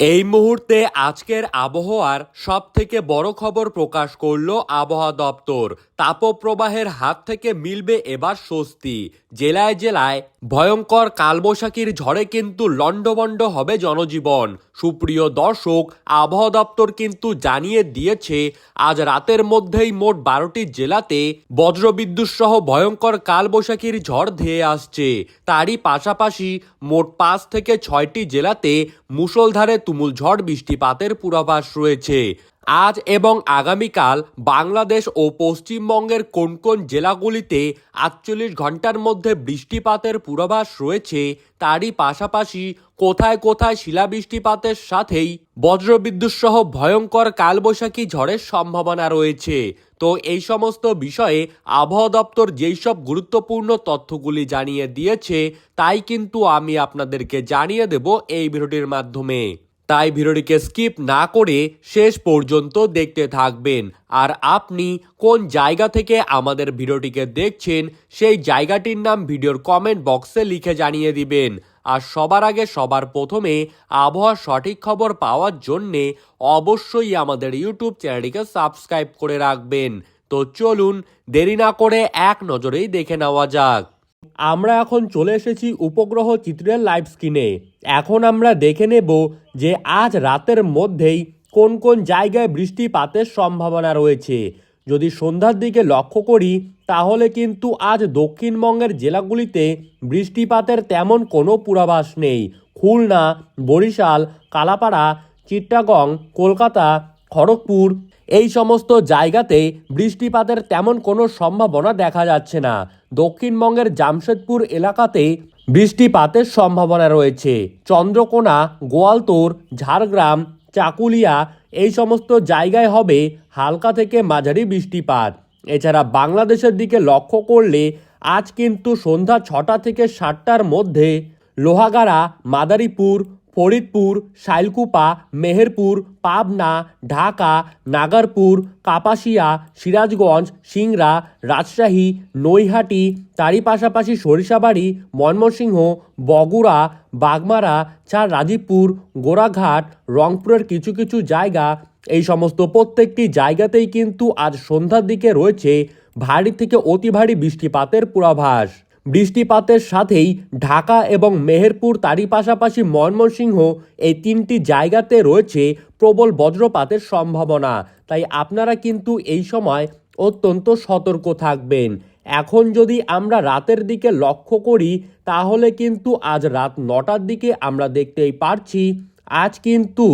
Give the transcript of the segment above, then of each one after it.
এই মুহূর্তে আজকের আবহাওয়ার সব থেকে বড় খবর প্রকাশ করল আবহাওয়া দপ্তর। তাপপ্রবাহের হাত থেকে মিলবে এবার স্বস্তি। জেলায় জেলায় ভয়ঙ্কর কালবৈশাখীর ঝড়ে কিন্তু লণ্ডভণ্ড হবে জনজীবন। সুপ্রিয় দর্শক, আবহাওয়া দপ্তর কিন্তু জানিয়ে দিয়েছে, আজ রাতের মধ্যেই মোট বারোটি জেলাতে বজ্রবিদ্যুৎ সহ ভয়ঙ্কর কালবৈশাখীর ঝড় ধেয়ে আসছে। তারই পাশাপাশি মোট পাঁচ থেকে ছয়টি জেলাতে মুষলধারে তুমুল ঝড় বৃষ্টিপাতের পূর্বাভাস রয়েছে। আজ এবং আগামীকাল বাংলাদেশ ও পশ্চিমবঙ্গের কোন কোন জেলাগুলিতে আটচল্লিশ ঘণ্টার মধ্যে বৃষ্টিপাতের পূর্বাভাস রয়েছে, তারই পাশাপাশি কোথায় কোথায় শিলাবৃষ্টিপাতের সাথেই বজ্রবিদ্যুৎ সহ ভয়ঙ্কর কালবৈশাখী ঝড়ের সম্ভাবনা রয়েছে। তো এই সমস্ত বিষয়ে আবহাওয়া দপ্তর যেই সব গুরুত্বপূর্ণ তথ্যগুলি জানিয়ে দিয়েছে, তাই কিন্তু আমি আপনাদেরকে জানিয়ে দেব এই ভিডিওটির মাধ্যমে। তাই ভিডিওটিকে স্কিপ না করে শেষ পর্যন্ত দেখতে থাকবেন। আর আপনি কোন জায়গা থেকে আমাদের ভিডিওটিকে দেখছেন, সেই জায়গাটির নাম ভিডিওর কমেন্ট বক্সে লিখে জানিয়ে দিবেন। আর সবার আগে সবার প্রথমে আবহাওয়ার সঠিক খবর পাওয়ার জন্যে অবশ্যই আমাদের ইউটিউব চ্যানেলটিকে সাবস্ক্রাইব করে রাখবেন। তো চলুন দেরি না করে এক নজরেই দেখে নেওয়া যাক। আমরা এখন চলে এসেছি উপগ্রহ চিত্রের লাইভ স্ক্রিনে এখন আমরা দেখে নেব যে আজ রাতের মধ্যেই কোন কোন জায়গায় বৃষ্টিপাতের সম্ভাবনা রয়েছে। যদি সন্ধ্যার দিকে লক্ষ্য করি, তাহলে কিন্তু আজ দক্ষিণবঙ্গের জেলাগুলিতে বৃষ্টিপাতের তেমন কোনো পূর্বাভাস নেই। খুলনা, বরিশাল, কালাপাড়া চিট্টাগং কলকাতা, খড়গপুর এই সমস্ত জায়গাতে বৃষ্টিপাতের তেমন কোনো সম্ভাবনা দেখা যাচ্ছে না। দক্ষিণবঙ্গের জামশেদপুর এলাকাতে বৃষ্টিপাতের সম্ভাবনা রয়েছে। চন্দ্রকোনা, গোয়ালতোর, ঝাড়গ্রাম, চাকুলিয়া এই সমস্ত জায়গায় হবে হালকা থেকে মাঝারি বৃষ্টিপাত। এছাড়া বাংলাদেশের দিকে লক্ষ্য করলে আজ কিন্তু সন্ধ্যা ছটা থেকে সাতটার মধ্যে লোহাগাড়া, মাদারীপুর ফরিদপুর, শাইলকুপা, মেহেরপুর, পাবনা, ঢাকা, নাগারপুর, কাপাসিয়া, সিরাজগঞ্জ, সিংড়া, রাজশাহী, নৈহাটি, তারই পাশাপাশি সরিষাবাড়ি, ময়মনসিংহ, বগুড়া, বাগমারা, চার রাজীবপুর গোরাঘাট রংপুরের কিছু কিছু জায়গা। এই সমস্ত প্রত্যেকটি জায়গাতেই কিন্তু আজ সন্ধ্যার দিকে রয়েছে ভারী থেকে অতি ভারী বৃষ্টিপাতের পূর্বাভাস। বৃষ্টিপাতের সাথেই ঢাকা এবং মেহেরপুর তারই পাশাপাশি ময়মনসিংহ এই তিনটি জায়গাতে রয়েছে প্রবল বজ্রপাতের সম্ভাবনা। তাই আপনারা কিন্তু এই সময় অত্যন্ত সতর্ক থাকবেন। এখন যদি আমরা রাতের দিকে লক্ষ্য করি, তাহলে কিন্তু আজ রাত নটার দিকে আমরা দেখতেই পারছি, আজ কিন্তু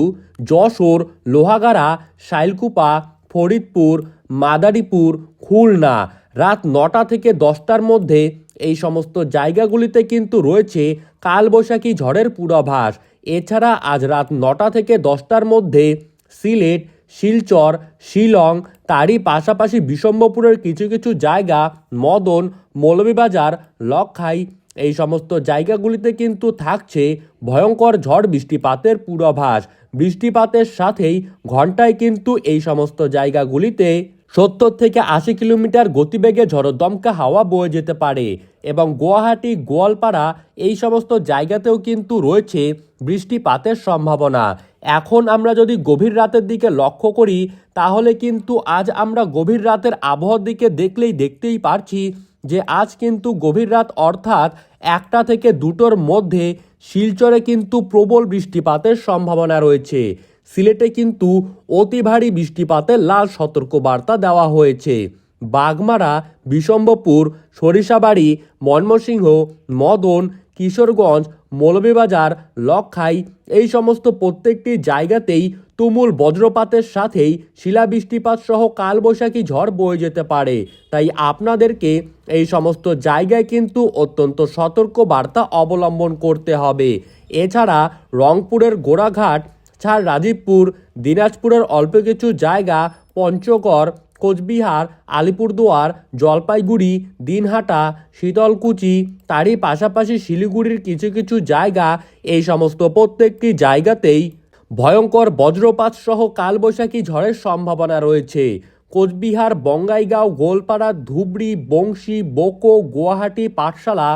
যশোর, লোহাগাড়া, শাইলকুপা, ফরিদপুর, মাদারীপুর, খুলনা রাত নটা থেকে দশটার মধ্যে এই সমস্ত জায়গাগুলিতে কিন্তু রয়েছে কালবৈশাখী ঝড়ের পূর্বাভাস। এছাড়া আজ রাত নটা থেকে দশটার মধ্যে সিলেট, শিলচর, শিলং, তারই পাশাপাশি বিশম্বপুরের কিছু কিছু জায়গা, মদন, মৌলভীবাজার লক্ষাই এই সমস্ত জায়গাগুলিতে কিন্তু থাকছে ভয়ঙ্কর ঝড় বৃষ্টিপাতের পূর্বাভাস। বৃষ্টিপাতের সাথেই ঘন্টায় কিন্তু এই সমস্ত জায়গাগুলিতে সত্তর থেকে আশি কিলোমিটার গতিবেগে ঝড়দমকা হাওয়া বয়ে যেতে পারে এবং গুয়াহাটি, গোয়ালপাড়া এই সমস্ত জায়গাতেও কিন্তু রয়েছে বৃষ্টিপাতের সম্ভাবনা। এখন আমরা যদি গভীর রাতের দিকে লক্ষ্য করি, তাহলে কিন্তু আজ আমরা গভীর রাতের আবহাওয়ার দিকে দেখলেই দেখতেই পারছি যে আজ কিন্তু গভীর রাত অর্থাৎ একটা থেকে দুটোর মধ্যে শিলচরে কিন্তু প্রবল বৃষ্টিপাতের সম্ভাবনা রয়েছে। সিলেটে কিন্তু অতি ভারী বৃষ্টিপাতের লাল সতর্কবার্তা দেওয়া হয়েছে। বাগমারা বিশম্বপুর সরিষাবাড়ি, ময়মনসিংহ, মদন, কিশোরগঞ্জ, মৌলভীবাজার লক্ষাই এই সমস্ত প্রত্যেকটি জায়গাতেই তুমুল বজ্রপাতের সাথেই শিলাবৃষ্টিপাত সহ কালবৈশাখী ঝড় বয়ে যেতে পারে। তাই আপনাদেরকে এই সমস্ত জায়গায় কিন্তু অত্যন্ত সতর্ক বার্তা অবলম্বন করতে হবে। এছাড়া রংপুরের গোড়াঘাট ছাড় রাজীবপুর, দিনাজপুরের অল্প কিছু জায়গা পঞ্চগড়, কোচবিহার, আলিপুরদুয়ার, জলপাইগুড়ি, দিনহাটা, শীতলকুচি। তারই পাশাপাশি শিলিগুড়ির কিছু কিছু জায়গা এই সমস্ত প্রত্যেকটি জায়গাতেই ভয়ঙ্কর বজ্রপাত সহ কালবৈশাখী ঝড়ের সম্ভাবনা রয়েছে। কোচবিহার, বঙ্গাইগাঁও, গোলপাড়া, ধুবড়ি, বংশী, বোকো, গুয়াহাটি, পাঠশালা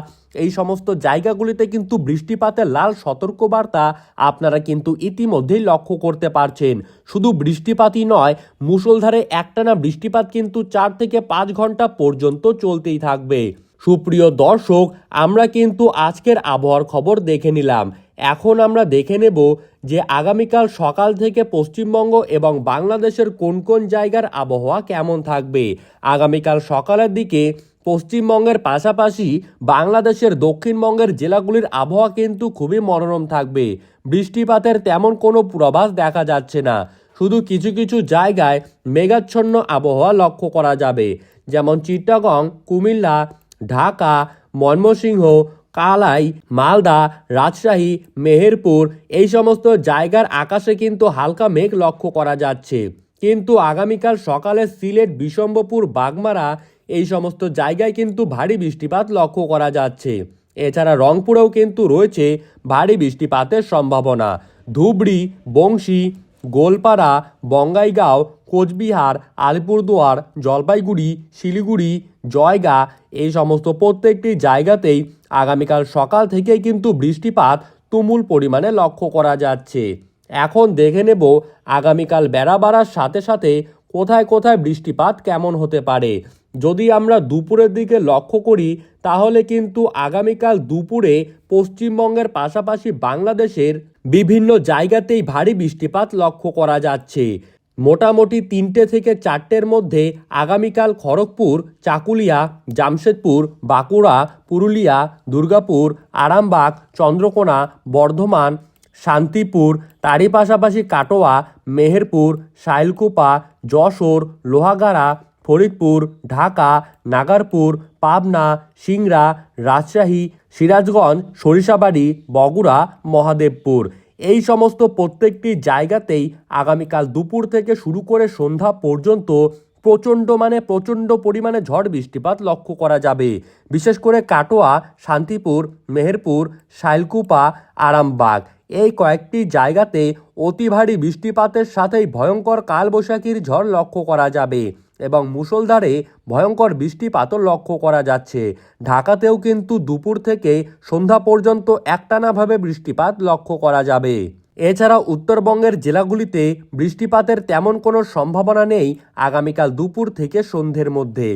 এই সমস্ত জায়গাগুলিতে কিন্তু বৃষ্টিপাতের লাল সতর্কবার্তা আপনারা কিন্তু ইতিমধ্যেই লক্ষ্য করতে পারছেন। শুধু বৃষ্টিপাতই নয়, মুষলধারে একটানা বৃষ্টিপাত কিন্তু চার থেকে পাঁচ ঘণ্টা পর্যন্ত চলতেই থাকবে। সুপ্রিয় দর্শক, আমরা কিন্তু আজকের আবহাওয়ার খবর দেখে নিলাম। এখন আমরা দেখে নেব যে আগামীকাল সকাল থেকে পশ্চিমবঙ্গ এবং বাংলাদেশের কোন কোন জায়গার আবহাওয়া কেমন থাকবে। আগামীকাল সকালের দিকে পশ্চিমবঙ্গের পাশাপাশি বাংলাদেশের দক্ষিণবঙ্গের জেলাগুলির আবহাওয়া কিন্তু খুবই মনোরম থাকবে। বৃষ্টিপাতের তেমন কোনো পূর্বাভাস দেখা যাচ্ছে না। শুধু কিছু কিছু জায়গায় মেঘাচ্ছন্ন আবহাওয়া লক্ষ্য করা যাবে। যেমন চিট্টাগং কুমিল্লা, ঢাকা, ময়মনসিংহ, কালাই, মালদা, রাজশাহী, মেহেরপুর এই সমস্ত জায়গার আকাশে কিন্তু হালকা মেঘ লক্ষ্য করা যাচ্ছে। কিন্তু আগামীকাল সকালে সিলেট বিশম্বপুর বাগমারা এই সমস্ত জায়গায় কিন্তু ভারী বৃষ্টিপাত লক্ষ্য করা যাচ্ছে। এছাড়া রংপুরেও কিন্তু রয়েছে ভারী বৃষ্টিপাতের সম্ভাবনা। ধুবড়ি, বংশী, গোলপাড়া, বঙ্গাইগাঁও, কোচবিহার, আলিপুরদুয়ার, জলপাইগুড়ি, শিলিগুড়ি, জয়গা এই সমস্ত প্রত্যেকটি জায়গাতেই আগামীকাল সকাল থেকেই কিন্তু বৃষ্টিপাত তুমুল পরিমাণে লক্ষ্য করা যাচ্ছে। এখন দেখে নেব আগামীকাল বেড়া বাড়ার সাথে সাথে কোথায় কোথায় বৃষ্টিপাত কেমন হতে পারে? যদি আমরা দুপুরের দিকে লক্ষ্য করি, তাহলে কিন্তু আগামীকাল দুপুরে পশ্চিমবঙ্গের পাশাপাশি বাংলাদেশের বিভিন্ন জায়গাতেই ভারী বৃষ্টিপাত লক্ষ্য করা যাচ্ছে। মোটামুটি তিনটে থেকে চারটের মধ্যে আগামীকাল খড়গপুর, চাকুলিয়া, জামশেদপুর, বাঁকুড়া, পুরুলিয়া, দুর্গাপুর, আরামবাগ, চন্দ্রকোনা, বর্ধমান শান্তিপুর, তারই পাশাপাশি কাটোয়া, মেহেরপুর, শাইলকুপা, যশোর, লোহাগাড়া, ফরিদপুর, ঢাকা, নাগারপুর, পাবনা, সিংড়া, রাজশাহী, সিরাজগঞ্জ, সরিষাবাড়ি, বগুড়া, মহাদেবপুর। এই সমস্ত প্রত্যেকটি জায়গাতেই আগামীকাল দুপুর থেকে শুরু করে সন্ধ্যা পর্যন্ত প্রচণ্ড মানে প্রচণ্ড পরিমাণে ঝড় বৃষ্টিপাত লক্ষ্য করা যাবে। বিশেষ করে কাটোয়া, শান্তিপুর, মেহেরপুর, শাইলকুপা, আরামবাগ। এই কয়েকটি জায়গাতে অতি ভারী বৃষ্টিপাতের সাথেই ভয়ঙ্কর কালবৈশাখীর ঝড় লক্ষ্য করা যাবে এবং মুষলধারে ভয়ঙ্কর বৃষ্টিপাতও লক্ষ্য করা যাচ্ছে। ঢাকাতেও কিন্তু দুপুর থেকে সন্ধ্যা পর্যন্ত একটানাভাবে বৃষ্টিপাত লক্ষ্য করা যাবে। এছাড়া উত্তরবঙ্গের জেলাগুলিতে বৃষ্টিপাতের তেমন কোনো সম্ভাবনা নেই আগামীকাল দুপুর থেকে সন্ধ্যের মধ্যে।